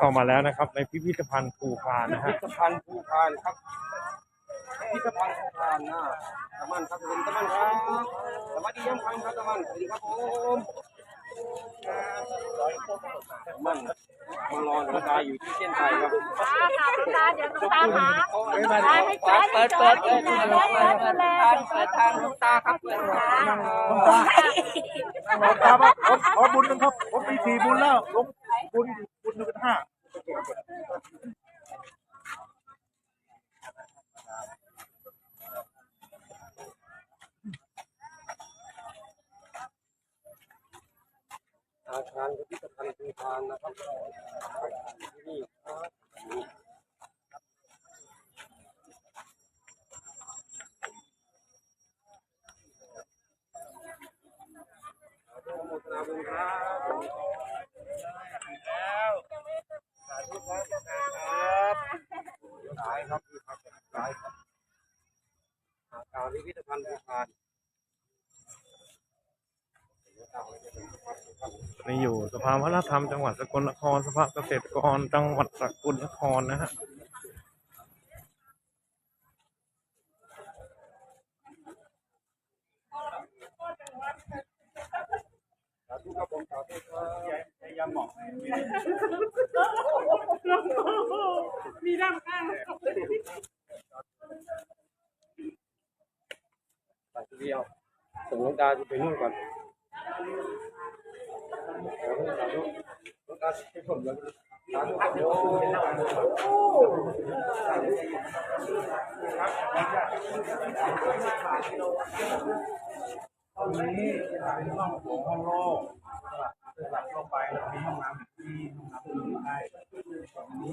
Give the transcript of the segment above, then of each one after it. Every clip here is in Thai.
เข้ามาแล้วเข้ามาแล้วนะครับ ในพิพิธภัณฑ์ภูพานนะพิฮะพิธภัณฑ์ภูพานครับพิพิธภัณฑ์ภูพานนะตะมันครับผมตะมันครับสวัสดีย่ำคำครับตะมันสวัสดีครับผมตะมันมารอหลวงตาอยู่ที่เส้นชัยครับตาค่ะคุณตาเดี๋ยวคุณตาหาเปิดให้เปิดเปิดเปิดเปิดเปิดเปิดเปิดเปิดเปิดทางหลวงตาครับเปิดทางหลวงตาหลวงตาว่าผมขอบุญหนึงครับผมมีสี่บุญแล้วลงบุญบุญหนึ่งเป็นห้า อาคารพิพิธภัณฑ์ภูพานนะครับที่นี่ครับอนุโมทนาบุญครับแล้วสาธุครับครับสายครับพี่ครับสายครับอาคารพิพิธภัณฑ์ภูพาน นี่อยู่ส ภาวัฒนธรรมจังหวัดสกลนคร สภาเกษตรกรจังหวัดสกลนครนะฮะสาธุครับผมสาธุครับพยายามหมอกมีร่างข้างสาธุเดียวส่งหลวงตาไปนู่นก่อนขอให้สาธุหลวงตาให้องนี้เป็นห้องของห้องโลกหลักเข้าไปแล้วมีห้องน้ำอีกที่ห้องน้ำอื่นได้ตรงนี้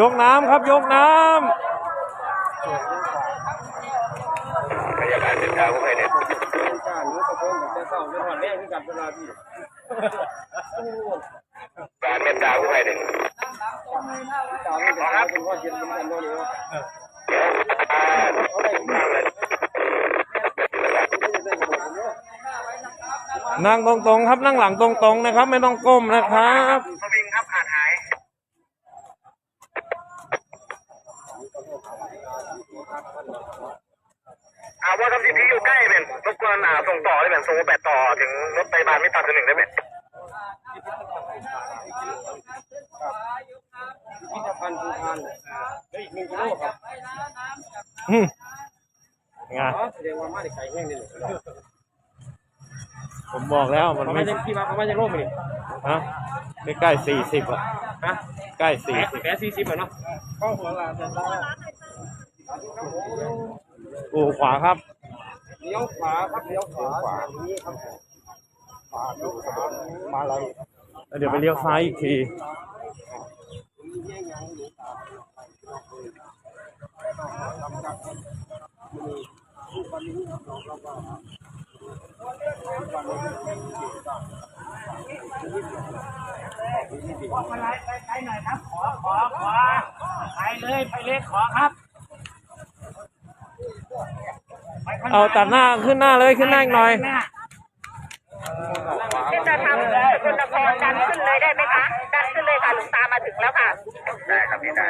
ยกน้ำครับ ยกน้ำพยาบาลเป็นดาวผู้ภัยเนี่ยจ้หนูตะโกนแบบจะเศร้าจะถอดแรงที่กับเวลาพี่การเมตตาผู้ภัยเนี่ยตาไม่ได้คุณพ่อเย็นเหมือนกันด้วยนี่ว่านั่งตรงๆครับนั่งหลังตรงๆนะครับ ไม่ต้องก้มนะครับ สวิงครับขาดหายอาว่าทำที่ที่อยู่ใกล้เป็น รบกวนอ่าส่งต่อได้เป็นส่งแปดต่อถึงรถพยาบาลไม่ต่ำกว่าหนึ่งได้ไหมพิพิธภัณฑ์ภูพานเหลืออีกหนึ่งกิโลครับอืมไงอ๋อแสดงว่ามาได้ไก่แห้งนี่เลยผมบอกแล้วมันเขาไม่ไม่ได้ที่มาเขาไม่ได้โลกมาดิฮะใกล้สี่สิบอะฮะใกล้แปสี่ดสิบแปดสี่สิบเหรอเนาะเข้าหัวลานเสร็จแล้วโอ้ขวาครับเลี้ ยวขวาครับเลี้ยวขวาขวานี้ครับขวาเลี้ยวขวามาอะไรแล้วเดี๋ยวไปเลี้ยวซ้ายอีกที ไปหน่อยครับ ขอ ขอ ขอ ไปเลย ไปเลยขอครับ เอาตัดหน้าขึ้นหน้าเลยขึ้นหน้าอีกหน่อย ที่จะทำคุณพรดันขึ้นเลยได้ไหมคะ ดันขึ้นเลยค่ะหลวงตามาถึงแล้วค่ะ ได้ครับพี่ได้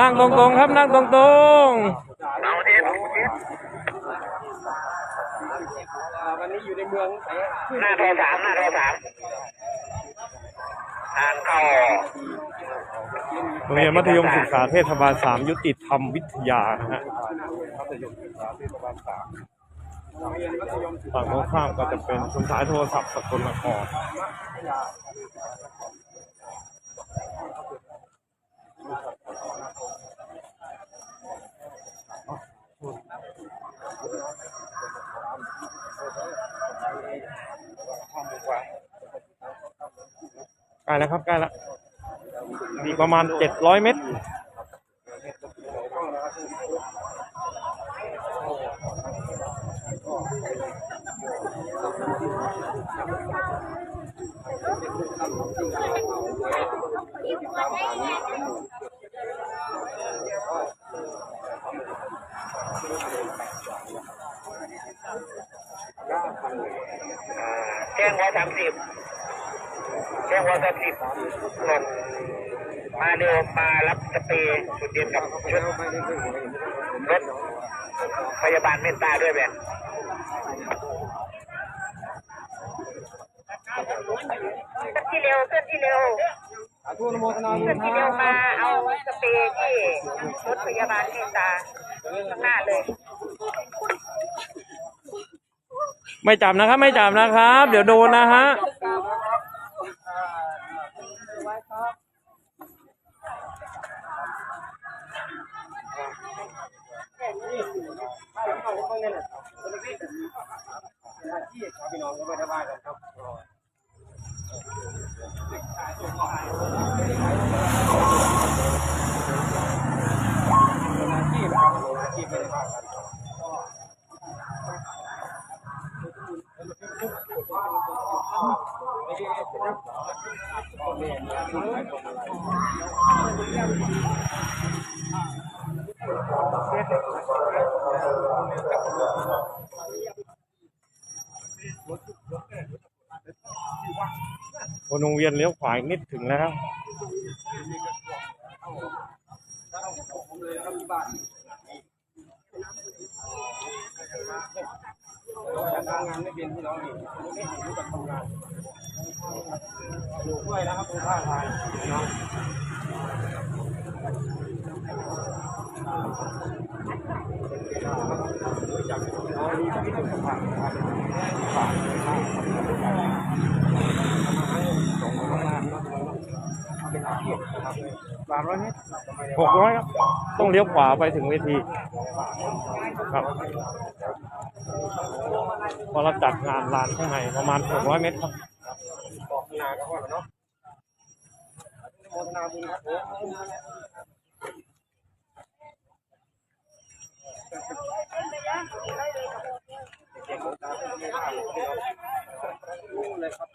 นั่งตรงๆครับนั่งตรงเอาเทป วันนี้อยู่ในเมืองไหน้าทรสามหน้าทรสามทางเข้าโรงเรียนมัธยมศึกษาเทศบาลสามยุติธรรมวิทยานะฮะมับาลสามโรงเรียนมัธยมศึกษาฝั่งตรงข้ามก็จะเป็นศูนย์สายโทรศัพท์สกลนคร ใกล้แล้วครับใกล้แล้วอีกประมาณเจ็ดร้อยเมตรแจ้งร้อยสามสิบ แจ้งร้อยสามสิบหลบมาเร็วมารับสเปรย์จุดเด่นกับชุดรถพยาบาลเมตตาด้วยแบนเคลื่อนที่เร็วเคลื่อนที่เร็วสาธุนโมทนาเคลื่อนที่เร็วมาเอาสเปรย์ที่รถพยาบาลเมตตาข้างหน้าเลย ไม่จับนะครับ ไม่จับนะครับ เดี๋ยวโดนนะฮะ พี่น้องก็ไม่ได้บ้ากันครับอ นวงเวียนเลี้ยวขวาอีกนิดถึงแล้วทำงานไม่เป็นพี่น้องนี่ไม่เห็นรู้จักทำงานอยู่ด้วยนะครับดูท่าทางพี่น้จากน้องนี่ที่ต้องสัมผัสนะครับฝากเลย สามร้อยเมตรหกร้อยครับ ต้องเลี้ยวขวาไปถึงเวที ครับพอเราจัดงานลานข้างในประมาณหกร้อยเมตรครับบอกนาก็พอแล้วเนาะโมทนาบุญครับเลยครับ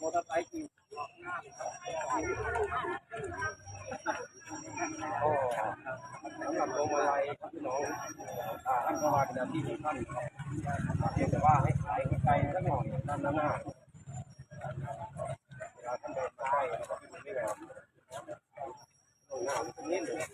มอเตอร์ไซค์ ก็สำหรับโรงมาลัยครับพี่น้องท่านก็มาเป็นที่ท่านเพียงแต่ว่าให้ขายไกลสักหน่อยด้านหน้าเวลาท่านเดินมาใกล้แล้วก็เป็นไม่แววตรงหน้าตรงนี้เลย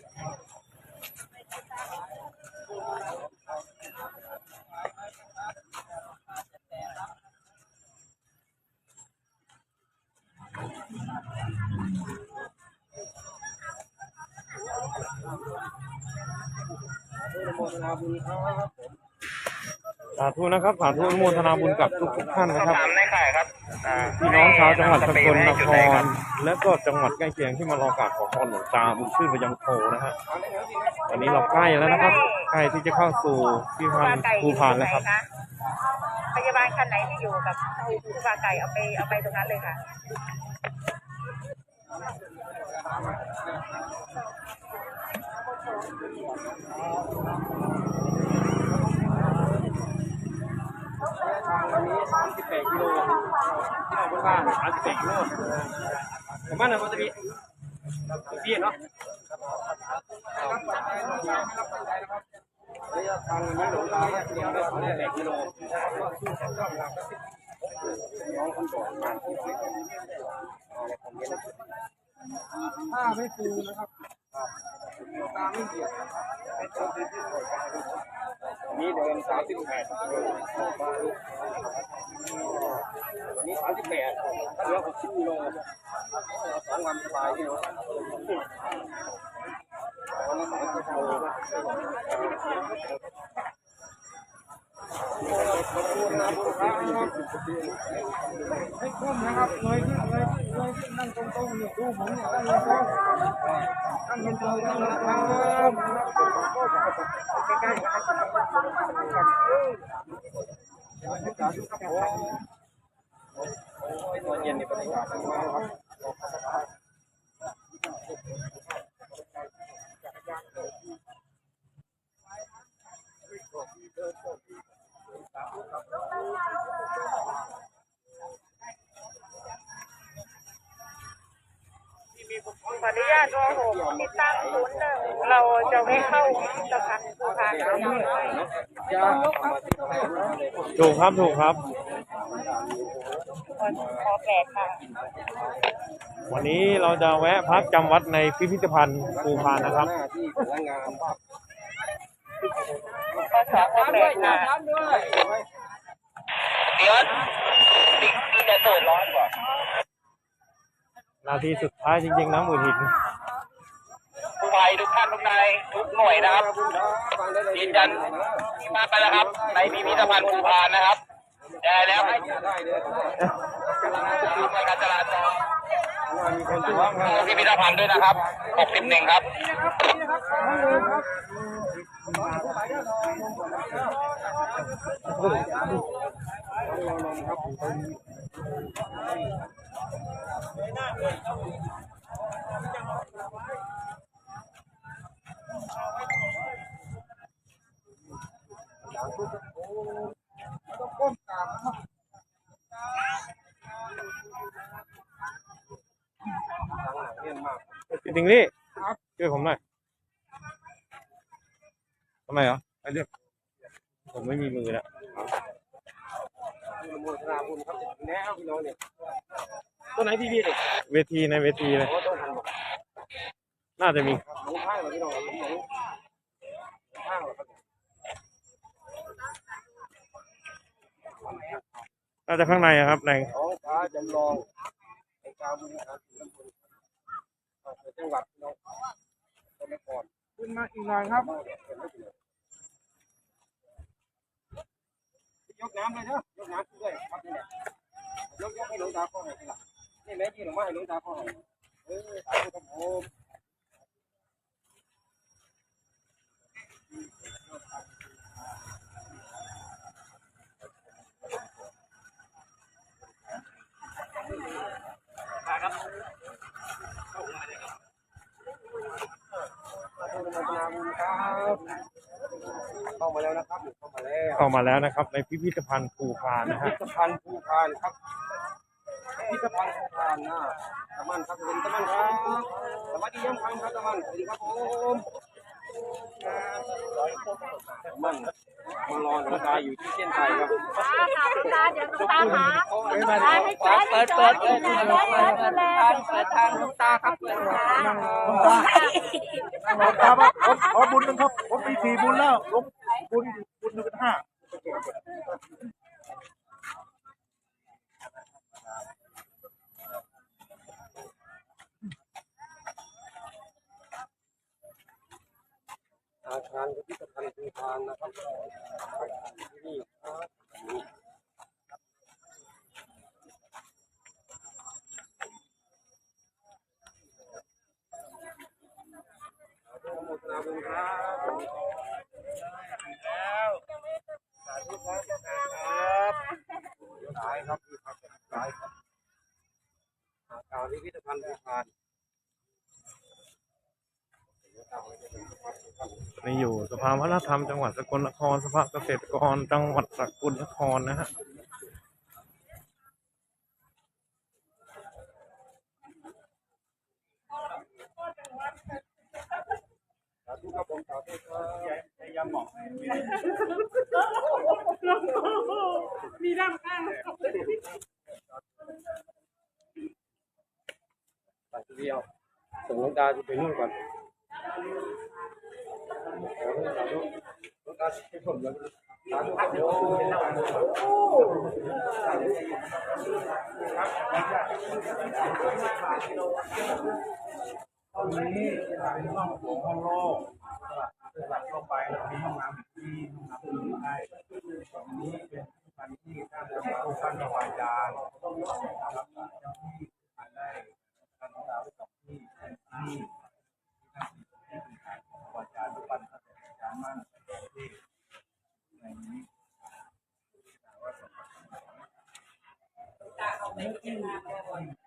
บุญครับสาธุนะครับสาธุอนุโมทนาบุญกับทุกทุกๆท่านสอบนะครับ ถามในข่ายครับอ่าพี่น้องชาวจังหวัดสกลนให้คจุดไหรรับและก็จังหวัดใกล้เคียงที่มารอกราบขอพรหลวงตาบุญชื่นพยังโคนะฮะตอนนี้เราใกล้แล้วนะครับใกล้ที่จะเข้าสู่พิพันธ์ภูพานแล้วครับ พยาบาลคันไหนที่อยู่กับครูบาไก่เอาไปเอาไปตรงนั้นเลยค่ะทาง วันนี้38กิโลที่เราพูดว่า38กิโลผมว่าเนี่ยมันจะมีพี่เนาะทางนี้หลงตาแยกกิโลได้สองแปดกิโลน้องคนบอกมาที่ไหนกันอะไรคอมเมนต์ถ้าไม่ฟูนะครับหลวงตาไม่เหยียบเป็นตัวที่ที่สวยงามนี่เดินสามสิบแปดนี่สามสิบแปดเหลือหกสิบกิโลสองวันสบายที่เนาะ ให้ คุ้มนะครับเลยขึ้นเลยขึ้นเลยขึ้นนั่งตรงๆเนี่ยดูผมเนี่ยนั่งเลยครับนั่งตรงๆนั่งเลยครับตอนเย็นในบรรยากาศมากครับ ขออนุญาตโทรหกติดตั้งศูนย์หนึ่งเราจะไม่เข้าสะพานสะพานเราด้วยจะเอานเลยถูกครับถูกครับ ขอแปดค่ะ วันนี้เราจะแวะพักจำวัดในพิพิธภัณฑ์ภูพานนะครับหน้าที่พนักงานว่าขอสองขอแปดค่ะเดี๋ยวที่จะตูดร้อนกว่า นาทีสุดท้ายจริงๆนะหมื่นหินผู้ภัยทุกท่านทุกนายทุกหน่วยนะครับฟังได้เลยยืนยันที่มาไปแล้วครับ ในพิพิธภัณฑ์ภูพานนะครับได้แล้วให้ดูการจราจรพิพิธภัณฑ์ด้วยนะครับ 61 ครับ พี่ติงลี่ช่วยผมหน่อยทำไมเหรอไอ้เรื่องผมไม่มีมือแล้วโมทนาบุญครับแนวพี่น้องเนี่ย ตัวไหนพี่พี่เนี่ยเวทีในเวทีเลยโอ้ต้องทันบอกน่าจะมีหลงข้างเหรอพี่น้องหลงหลงข้างเหรอครับน่าจะข้างในอะครับในท้องฟ้าจำลองในการบริหารส่วนตำบลจังหวัดพี่น้องสมัยก่อนขึ้นมาอีกหน่อยครับยกน้ำเลยเนอะยกน้ำด้วยครับนี่แหละยกยกให้หลวงตาเข้าให้ทีหลัง นี่แม่ที่หลวงมาให้หลวงตาเข้าให้เออสาธุครับผมเข้ามาแล้วนะครับเข้ามาแล้วเข้ามาแล้วนะครับ ในพิพิธภัณฑ์ภูพานนะพิฮะพิธภัณฑ์ภูพานครับ พี่สธภัณฑ์ทานนะตะมันครับผมตะมันครับสวัสดีย้ำคำครับตะมันสวัสดีครับผมมันมารอน้ำตาอยู่ที่เส้นใจครับตาค่ะตาเดี๋ยวตาหาตาให้เปิดเปิดเปิดเปิดเปิดเปิดทางเปิดทางลูกตาครับเปิดทางลูกตาครับผมขอบุญนึงครับผมมีสี่บุญแล้วลงบุญบุญหนึ่งเป็นห้า อาคารพิพิธภัณฑ์ภูพานนะครับที่นี่ครับอนุโมทนาบุญครับแล้วสาธุครับครับสายครับพี่ครับสายครับอาคารพิพิธภัณฑ์ภูพาน นี่อยู่สภาวัฒนธรรมจังหวัดสกลนคร สภาเกษตรกรจังหวัดสกลนครนะฮะธุครับผมสาธุครับพยายามบอกให้มีด้ามข้างไปทีเดียวส่งหลวงตาไปนู่นก่อนสาธุสาธุหลวง ตาไปชมแล้วสาธุครับโอ้ห้องนี้เป็นห้องโถงห้องโล่ง Thank.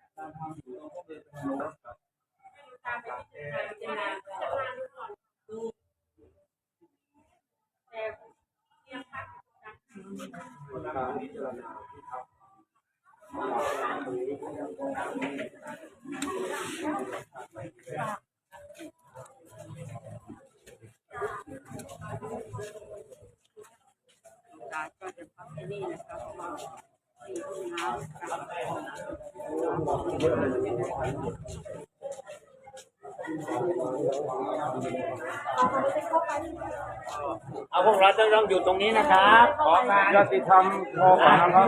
เอาพวกเราต้องต้องอยู่ตรงนี้นะครับ ขอการญาติธรรมพอก่อนนะครับ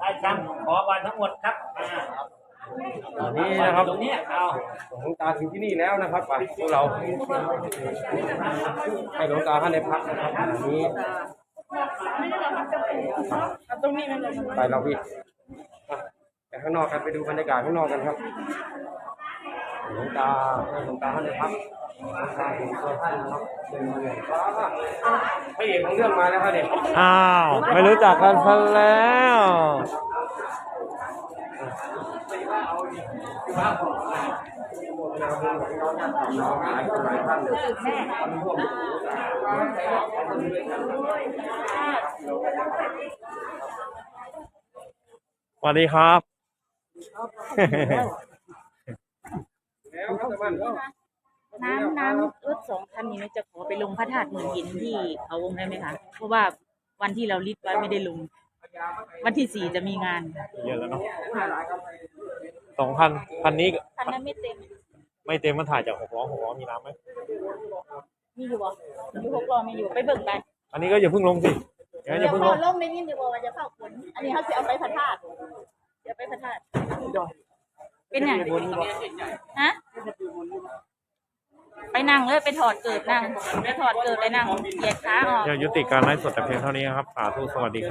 ให้ทำขอวันทั้งหมดครับอ่าอันนี้นะครับตรงเนี้ยเอาหลวงตาถึงที่นี่แล้วนะครับไปพวกเราให้หลวงตาท่านได้พักนะครับอันนี้ตรงนี้มันเลยไปเราพี่อะ ไปข้างนอกกันไปดูบรรยากาศข้างนอกกันครับหลวงตาหลวงตาท่านได้พักหลวงตาถึงตัวท่านนะครับเดินมาเลยพระเอกของเรื่องมาแล้วครับเนี่ยอ้าวไม่รู้จักกันซะแล้วสวัสดีครับแล้วครับ นผู้ชมน้ำน้ำรถสองคันนี้จะขอไปลงพระธาตุหมื่นหินที่เขาวงได้ไหมคะ เพราะว่าวันที่เราลิสต์ไว้ไม่ได้ลง วันที่สี่จะมีงานเยอะแล้วเนาะสองพันพันนี้คันนั้นไม่เต็ม ไม่เต็มมันถ่ายจากหกล้อหกล้อมีน้ำไหมมีอยู่บ่อยู่หกล้อไม่อยู่ไปเบิ่งไปอันนี้ก็อย่าเพิ่งลงสิอย่างนั้นอย่าเพิ่งลงลงไม่ยินดีกว่าว่าจะเข้าฝนอันนี้เขาจะเอาไปพระธาตุเดี๋ยวไปพระธาตุเป็นอย่างฮะไปนั่งเลยไปถอดเกิดนั่งไปถอดเกิดไปนั่งเหยียดขาออกเดี๋ยวยุติการไลฟ์สดแต่เพียงเท่านี้ครับ สาธุ สวัสดีครับ